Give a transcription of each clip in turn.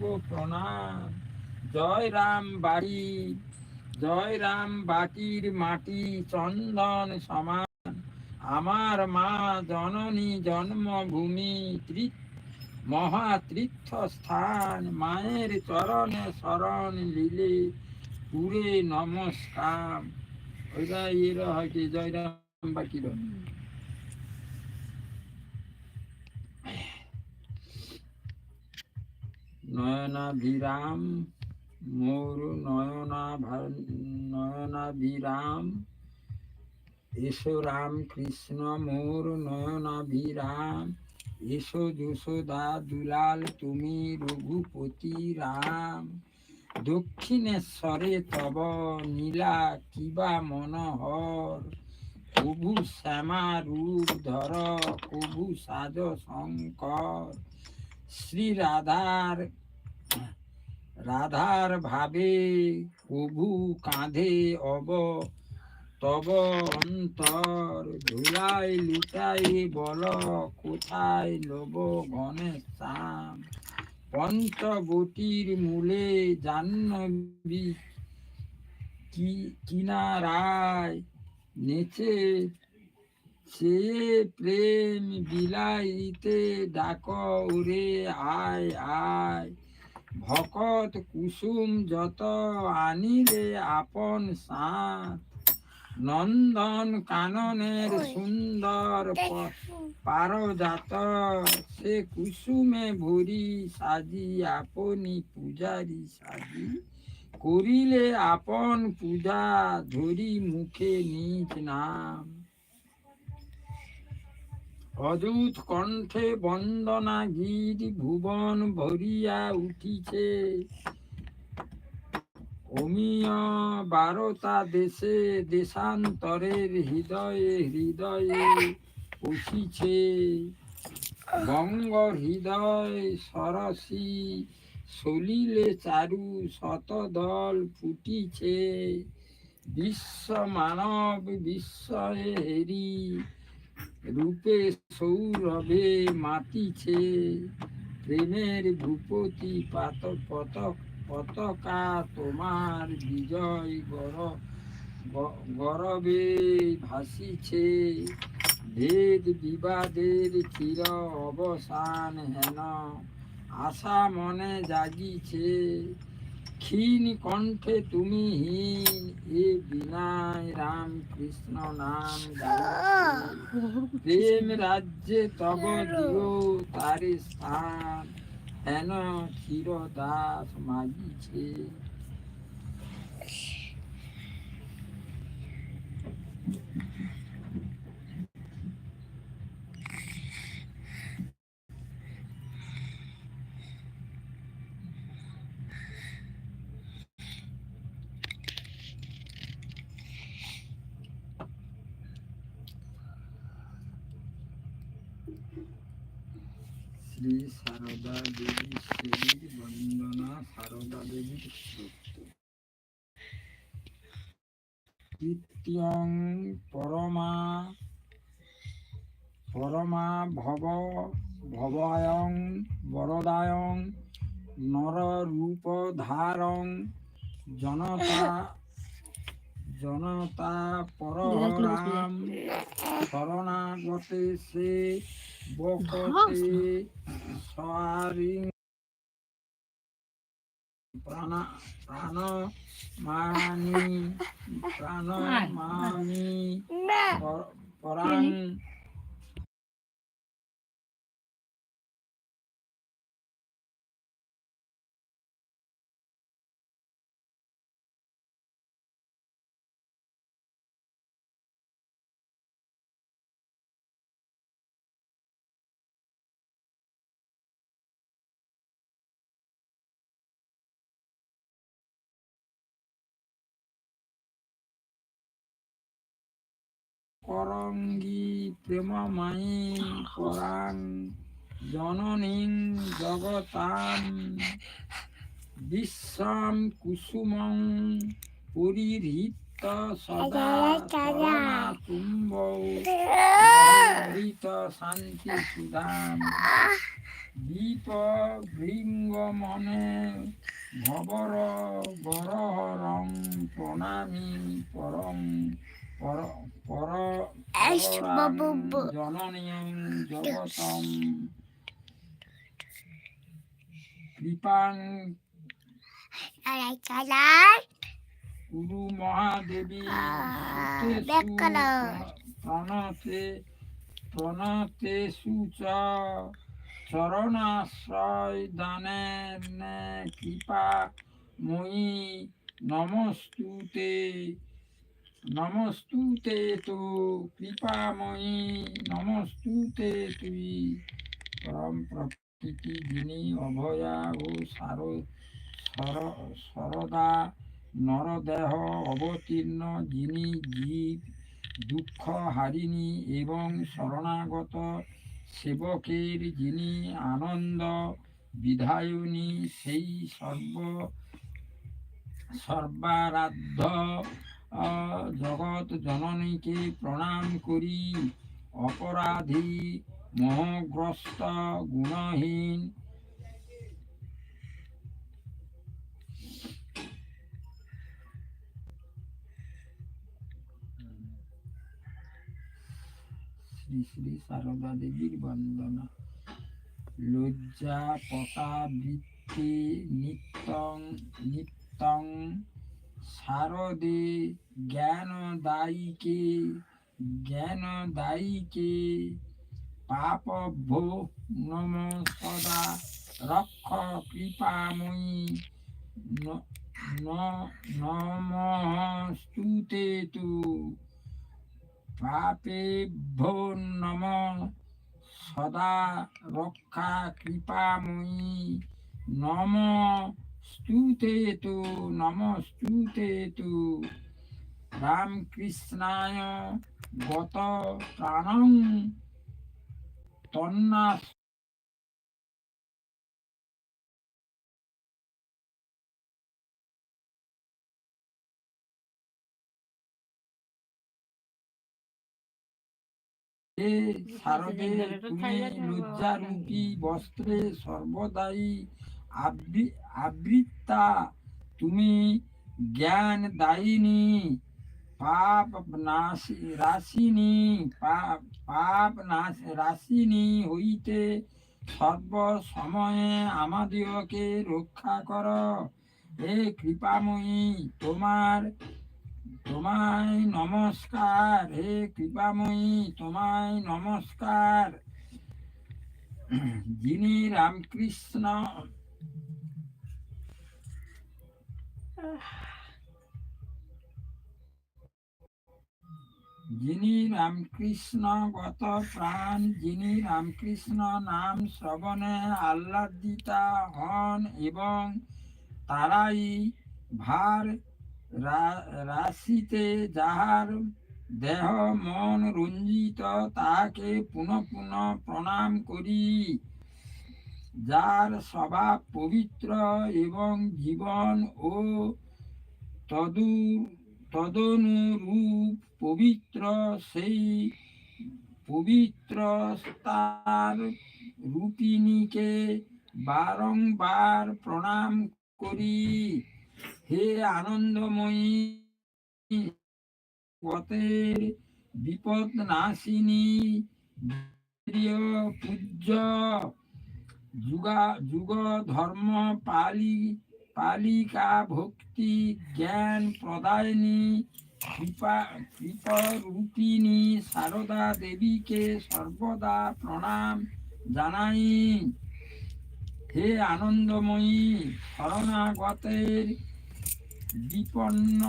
প্রণাম। জয় রাম বাড়ি, জয় রাম বাটির মাটি, চন্দন সমান। আমার মা জননী জন্মভূমি তীর্থ মহাতীর্থ স্থান, মায়ের চরণে শরণ লিলে পুরে নমস্কার। ওইটা এর হয়তো জয়রাম বাটির নয়নাভিরাম, মোর নয়না নয়নাভিরাম। এসো রাম কৃষ্ণ মোর নয়নাভিরাম। এসো যশোদা দুলাল, তুমি রঘুপতি রাম। দক্ষিণেশ্বরে তব নীলা, কিবা মনোহর। কভু শ্যামা রূপ ধর কভু সাজ শঙ্কর শ্রী রাধার রাধার ভাবে প্রভু কাঁধে অব, তব অন্তর ধুলাই লুটাই বল, কোথায় লোব গণেশ শ্যাম পঞ্চবটির মূলে জাহ্নবী কি, কিনারায় নেচে সে প্রেম বিলাইতে ডাক, ওরে আয় আয়। ভকত কুসুম যত আনিলে আপন সাথ। নন্দন কাননের সুন্দর পারজাত। সে কুসুমে ভরি সাজি আপনি পূজারি সাজি। করিলে আপন পূজা ধরি মুখে নিজ নাম। অযুত কণ্ঠে বন্দনা গীত ভুবন ভরিয়া উঠিছে। অমিয় বারতা দেশে দেশান্তরের হৃদয়ে হৃদয়ে উঠিছে। বঙ্গ হৃদয় সরসী সলিলে চারু শতদল ফুটিছে। বিশ্ব মানব বিস্ময়ে হেরি রূপে সৌরভে মাতিছে প্রেমের ভূপতি পাত পতক পতাকা তোমার বিজয় গর গরবে ভাসিছে। ভেদ বিবাদের চির অবসান হেন। আশা মনে জাগিছে। ক্ষীণ কণ্ঠে তুমি হীন, এ বিনায় রাম কৃষ্ণ নাম। প্রেম রাজ্যে তব দিও তারে স্থান, হেন ক্ষীর দাস মাগিছে শ্রী সারদা দেবী শ্রীর বন্দনা সারদা দেবীর স্তোত্র কৃত্যং পরমা পরমা ভব ভবয়ং বরদায়ং নর রূপ ধারং জনতা জনতা পরহরাম শরণাগতে সে বকতে সারিং প্রাণ প্রাণ মানি প্রাণ মানি। পরাং করঙ্গি প্রেমমায়ী পরাং জননীং জগতাম বিশ্বম কুসুমং পরিহৃত সদা তুম্ব শান্তি সুধাম দীপ ভৃঙ্গ মনে ভবর গরহরং প্রণামী পরং গুরু মহাদেবী প্রণতে প্রণতে সুচ চরণাশ্রয় দানের কৃপা মই নমস্তুতে। নমস্তুতে তো কৃপাময়ী নমস্তুতে তুই পরম প্রকৃতি যিনি অভয়া ও সার সরদা নরদেহ অবতীর্ণ যিনি জীব দুঃখ হারিণী এবং শরণাগত সেবকের যিনি আনন্দ বিধায়নী সেই সর্ব সর্বারাধ্য জগৎ জননীকে প্রণাম করি। অপরাধী, মোহগ্রস্ত, গুণহীন। শ্রী শ্রী সারদা দেবীর বন্দনা। লজ্জা পটা বৃত্তি নিত্যং নিত্যং শারদে জ্ঞান দায়ীকে জ্ঞান দায়ীকে পাপ ভো নম সদা রক্ষ কৃপাময়ী নমস্তুতে তু। পাপেভ্যো নম সদা রক্ষা কৃপাময়ী নম নমস্তুতে তু রামকৃষ্ণায় গত প্রাণং তন্না শারদে তুমি লজ্জারূপী বস্ত্রে সর্বদাই আবৃত্তা, তুমি জ্ঞান দায়িনী, পাপ রাশিনী পাপ রাশিনী হইতে সর্ব সময়ে আমাদিওকে রক্ষা কর। হে কৃপাময়ী, তোমার, তোমায় নমস্কার। হে কৃপাময়ী, তোমায় নমস্কার। যিনি রামকৃষ্ণ যিনি রামকৃষ্ণ গত প্রাণ, যিনি রামকৃষ্ণ নাম শ্রবণে আহ্লাদিতা হন এবং তারাই ভার রাশিতে যাহার দেহ মন রঞ্জিত, তাহাকে পুনঃ পুনঃ প্রণাম করি। যার স্বভাব পবিত্র এবং জীবন ও তদু, তদনুরূপ পবিত্র, সেই পবিত্র তার রূপিণীকে বারংবার প্রণাম করি। হে আনন্দময়ী, পথের বিপদ নাশিনী পূজ্য যুগা, যুগ, ধর্ম, পালি, পালিকা, ভক্তি, জ্ঞান, প্রদায়নী, কৃপা, কৃপরূপিণী, সারদা দেবীকে সর্বদা প্রণাম জানাই। হে আনন্দময়ী শরণাগতের বিপন্ন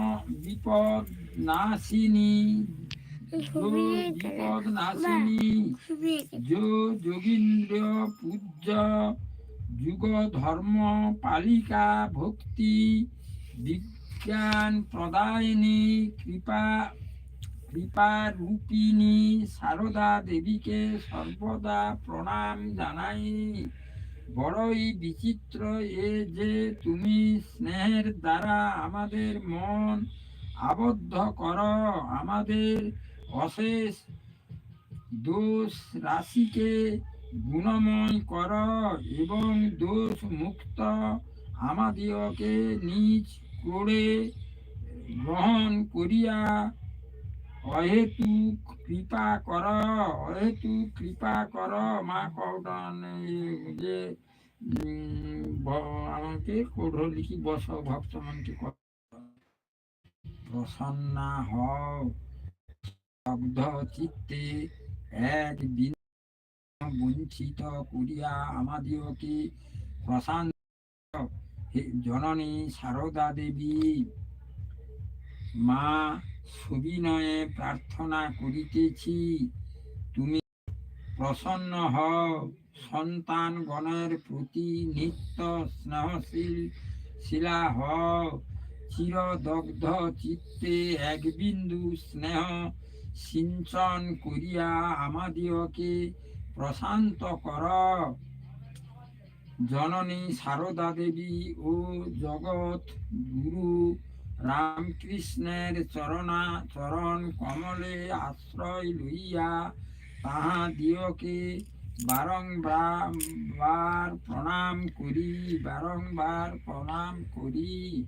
বিপদ নাশিনী বিপদ নাশিনী যো যোগীন্দ্র পূজ্য যুগ ধর্ম পালিকা ভক্তি বিজ্ঞান প্রদায়িনী কৃপা কৃপা রূপিণী সারদা দেবীকে সর্বদা প্রণাম জানাই। বড়ই বিচিত্র এ যে তুমি স্নেহের দ্বারা আমাদের মন আবদ্ধ কর আমাদের অশেষ দোষ রাশিকে গুণময় কর এবং দোষ মুক্ত আমাদিওকে নিজ করে গ্রহণ করিয়া অহেতুক কৃপা কর, অহেতুক কৃপা কর। মা কৌটন যে আমাকে কৌঢ় লিখি বস, ভক্ত মনকে প্রসন্না হও। শব্দ চিত্তে এক দিন বঞ্চিত করিয়া আমাদিওকে প্রশান্ত জননী সারদা দেবী, মা সবিনয়ে প্রার্থনা করিতেছি, তুমি প্রসন্ন হও। সন্তান গণের প্রতি নিত্য স্নেহশীল শিলা হও। চিরদগ্ধ চিত্তে এক বিন্দু স্নেহ সিঞ্চন করিয়া আমাদিওকে প্রশান্ত কর। জননী সারদা দেবী ও জগৎ গুরু রামকৃষ্ণের চরণা, চরণ কমলে আশ্রয় লইয়া তাহাদিওকে বারংবার প্রণাম করি, বারংবার প্রণাম করি।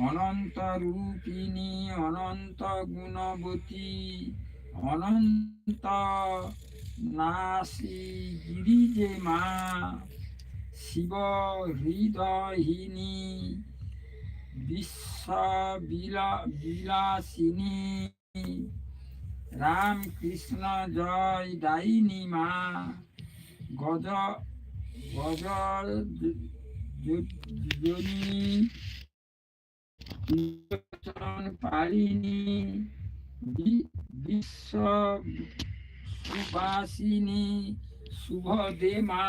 অনন্ত রূপিণী অনন্ত গুণবতী অনন্ত নাসি গিরিজে মা শিব হৃদয়িনী বিশ্ব বিলা- বিলাসিনী রাম কৃষ্ণ জয় দায়িনী মা গজ গজল জনী নির্বাচন পালিনী বিশ্ব সুবাসিনী শুভ দে মা